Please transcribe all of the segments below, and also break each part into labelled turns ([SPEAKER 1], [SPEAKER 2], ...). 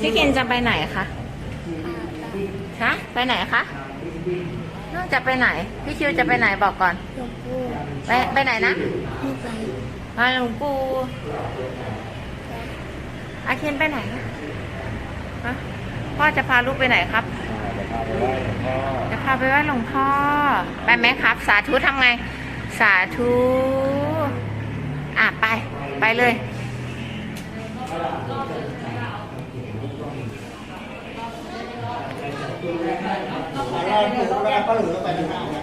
[SPEAKER 1] พี่กินจะไปไหนคะฮะไปไหนคะน้องจะไปไหน พี่คิวจะไปไหนบอกก่อน
[SPEAKER 2] หลวงปู่
[SPEAKER 1] ไปไปไหนนะ
[SPEAKER 2] ไม่ไป
[SPEAKER 1] มาหลวงปู่อาเคนไปไหนคะฮะพ่อจะพาลูกไปไหนครับ จะพาไปไหว้หลวงพ่อ ไปไหมครับ สาธุทำไง สาธุ อะไป ไปเลย
[SPEAKER 3] เราอยู่เวลาเขาเหลือไปข้างหน้านะ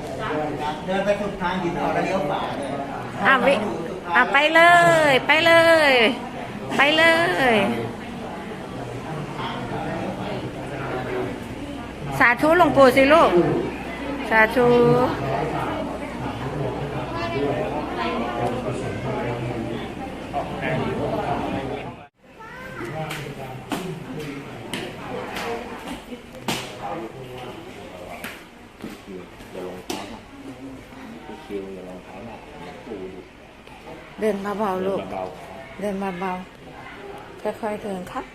[SPEAKER 3] เดินไปสุดทางหินอ่อนแล้วเลี้ยวขวาเลย
[SPEAKER 1] อะวิอะไปเลย ไปเลย ไปเลยสาธุหลวงปู่สิลูก สาธุ
[SPEAKER 4] อย่าลงเท้านะพี่ คิวอย่าลงเท้าหนักนะปูด
[SPEAKER 1] เดินเบาๆลูก
[SPEAKER 4] เบา
[SPEAKER 1] เดินมาเบาๆค่อยๆเดินครับ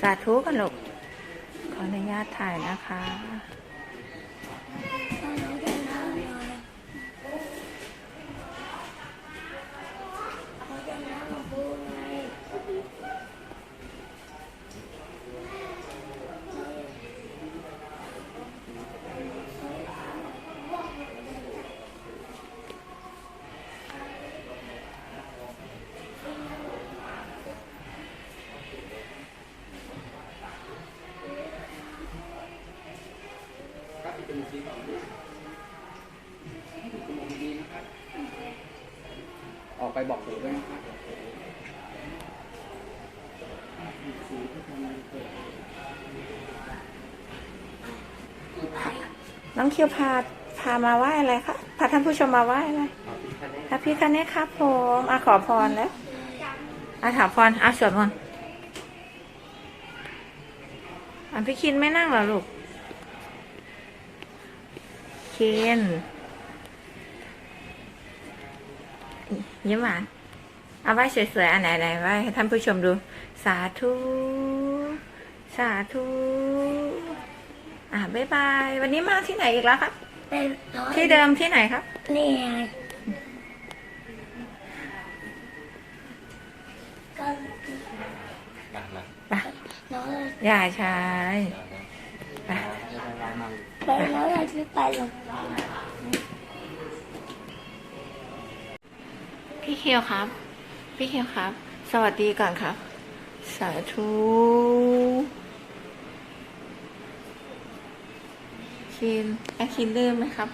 [SPEAKER 1] สาธุกันลูก ขออนุญาตถ่ายนะคะ
[SPEAKER 2] ออ
[SPEAKER 4] กไปบอกปู่ด้วยนะครับ
[SPEAKER 1] น้องคิวพาพามาไหว้อะไรคะพาท่านผู้ชมมาไหว้อะไรพระพี่คันนี้ครับผมอาขอพรแล้วอาถาพรอาสวดมนต์อะพี่คินไม่นั่งเหรอลูก นยิ้มหวานเอาไหว้สวยๆอันไหนไหนไหว้ให้ท่านผู้ชมดู สาธุ สาธุ อ่าบ๊ายบาย วันนี้มาที่ไหนอีกแล้วครับ
[SPEAKER 2] เป็นร้อย
[SPEAKER 1] ที่เดิมที่ไหนครับ
[SPEAKER 2] นี่ไงก็
[SPEAKER 4] มามา
[SPEAKER 1] ไป
[SPEAKER 2] น้อย
[SPEAKER 1] อย่าชายไป
[SPEAKER 2] ไป แล้วเราจะไปหลวง
[SPEAKER 1] พี่เคียวครับ พี่เคียวครับ สวัสดีก่อนครับ สาธุคินแอคคินลืมไหมครับ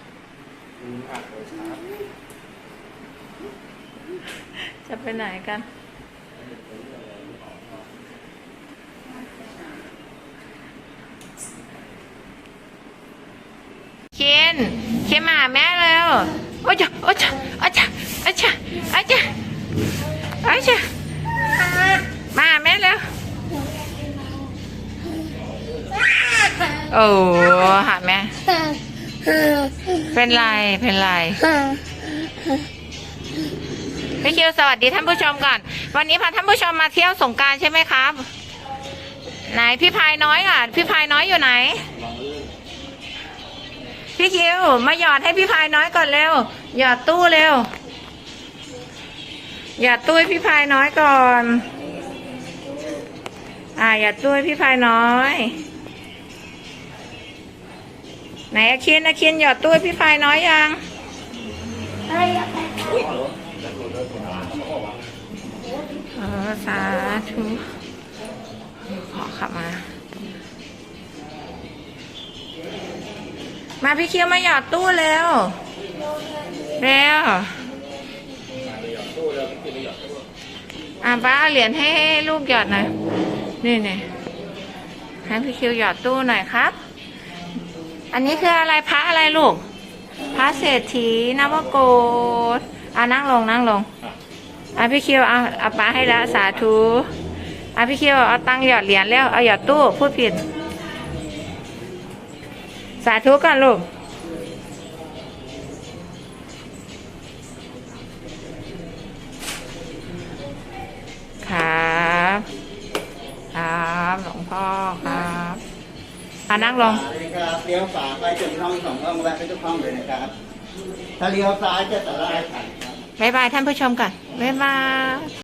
[SPEAKER 1] จะไปไหนกัน เคนเคนมาหาแม่เร็วโอ้ยจ้ะโอ้ยจ้ะโอ้ยจ้ะโอ้ยจ้ะโอ้ยจ้ะโอ้ยจ้ะมาหาแม่เร็วโอ้หาแม่ เป็นไร เป็นไรพี่คิวสวัสดีท่านผู้ชมก่อน วันนี้พาท่านผู้ชมมาเที่ยวสงการใช่ไหมครับ ไหนพี่พายน้อยอะ พี่พายน้อยอยู่ไหน พี่คิว มาหยอดให้พี่พายน้อยก่อนเร็ว หยอดตู้เร็ว หยอดตู้พี่พายน้อยก่อน อ่า หยอดตู้พี่พายน้อย ไหนอาคินอาคินหยอดตู้พี่พายน้อยยัง
[SPEAKER 2] อะไรอะไป
[SPEAKER 1] เออสาธุขอขับมา มาพี่เคิวมาหยอดตู้เร็วเร็วอะป้าเหรียญให้ลูกหยอดหน่อยนี่นี่ให้พี่คิวหยอดตู้หน่อยครับ อันนี้คืออะไรพระอะไรลูกพระเศรษฐีนวโกฏอะนั่งลงนั่งลงอะพี่คิวเอาเอาปลาให้แล้วสาธุอะพี่คิวเอาตังหยอดเหรียญแล้วเอาหยอดตู้พูดผิด สาธุก่อนลูก ครับ ครับหลวงพ่อครับอ่านั่งลง
[SPEAKER 3] ครับเลี้ยวขวาไปจนห้องสองห้องแวะไปทุกห้องเลยนะครับ ถ้าเลี้ยวซ้ายจะสาลายขัน
[SPEAKER 1] บ๊ายบายท่านผู้ชมก่อน บ๊ายบาย